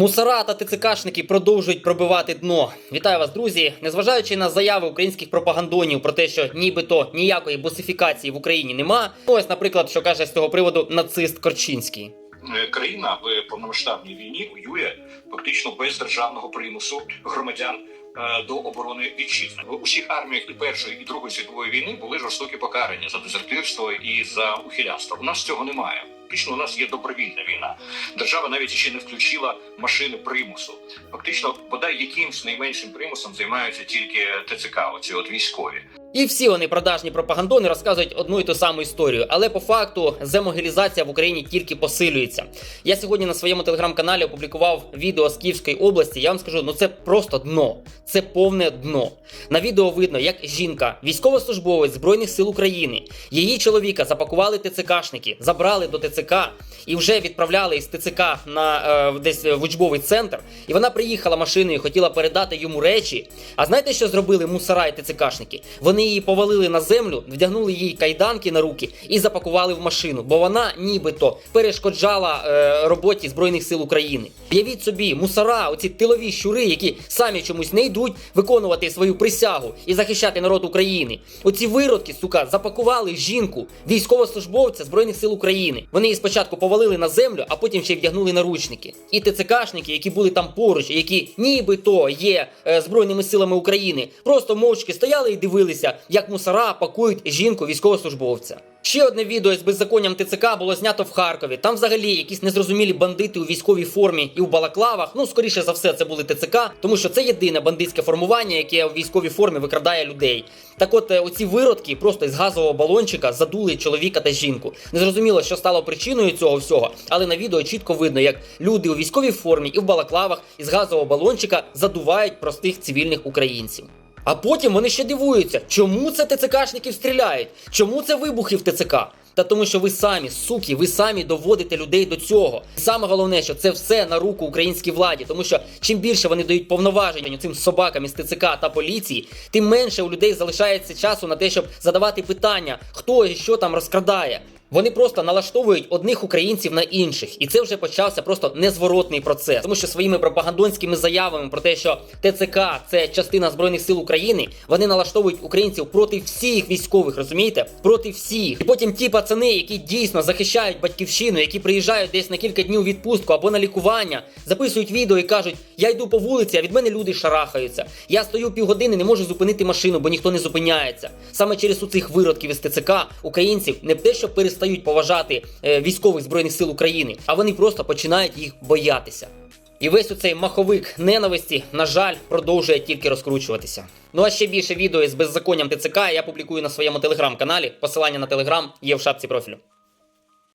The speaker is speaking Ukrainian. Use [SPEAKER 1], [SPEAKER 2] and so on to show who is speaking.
[SPEAKER 1] Мусора та ТЦКшники продовжують пробивати дно. Вітаю вас, друзі. Незважаючи на заяви українських пропагандонів про те, що нібито ніякої босифікації в Україні нема. Ось, наприклад, що каже з цього приводу нацист Корчинський.
[SPEAKER 2] Е, країна в повномасштабній війні воює фактично без державного примусу громадян е, до оборони вітчизни. В усіх арміях і першої і другої світової війни були жорстокі покарання за дезертирство і за ухилянство. У нас цього немає. Фактично, у нас є добровільна війна. Держава навіть ще не включила машини примусу. Фактично, бодай якимсь найменшим примусом займаються тільки ТЦК, оці от військові.
[SPEAKER 1] І всі вони продажні пропагандони розказують одну і ту саму історію. Але по факту земогілізація в Україні тільки посилюється. Я сьогодні на своєму телеграм-каналі опублікував відео з Київської області. Я вам скажу, ну це просто дно. Це повне дно. На відео видно, як жінка, військовослужбовець Збройних сил України, її чоловіка запакували ТЦКшники, забрали до ТЦК і вже відправляли із ТЦК на е, десь в учбовий центр. І вона приїхала машиною, хотіла передати йому речі. А знаєте, що зробили мусора і ТЦКшники? Вони її повалили на землю, вдягнули їй кайданки на руки і запакували в машину, бо вона нібито перешкоджала е, роботі Збройних сил України. Уявіть собі, мусора, оці тилові щури, які самі чомусь не йдуть виконувати свою присягу і захищати народ України. Оці виродки, сука, запакували жінку, військовослужбовця Збройних сил України. Вони її спочатку повалили на землю, а потім ще й вдягнули наручники. І ТЦКшники, які були там поруч, які нібито є е, збройними силами України, просто мовчки стояли і дивилися, як мусора пакують жінку військовослужбовця. Ще одне відео з беззаконням ТЦК було знято в Харкові. Там взагалі якісь незрозумілі бандити у військовій формі і в балаклавах. Ну, скоріше за все, це були ТЦК, тому що це єдине бандитське формування, яке у військовій формі викрадає людей. Так от, е, оці виродки просто із газового балончика задули чоловіка та жінку. Незрозуміло, що стало причиною цього всього, але на відео чітко видно, як люди у військовій формі і в балаклавах із газового балончика задувають простих цивільних українців. А потім вони ще дивуються, чому це ТЦКшників стріляють, чому це вибухи в ТЦК. Та тому, що ви самі, суки, ви самі доводите людей до цього. І Саме головне, що це все на руку українській владі, тому що чим більше вони дають повноваження цим собакам із ТЦК та поліції, тим менше у людей залишається часу на те, щоб задавати питання, хто і що там розкрадає. Вони просто налаштовують одних українців на інших, і це вже почався просто незворотний процес, тому що своїми пропагандонськими заявами про те, що ТЦК це частина збройних сил України, вони налаштовують українців проти всіх військових, розумієте? Проти всіх. І потім ті пацани, які дійсно захищають батьківщину, які приїжджають десь на кілька днів відпустку або на лікування, записують відео і кажуть: я йду по вулиці, а від мене люди шарахаються. Я стою півгодини, не можу зупинити машину, бо ніхто не зупиняється. Саме через у цих виродків із ТЦК українців не те, що перестають поважати е, військових збройних сил України, а вони просто починають їх боятися. І весь оцей маховик ненависті, на жаль, продовжує тільки розкручуватися. Ну а ще більше відео з беззаконням ТЦК я публікую на своєму телеграм-каналі. Посилання на телеграм є в шапці профілю.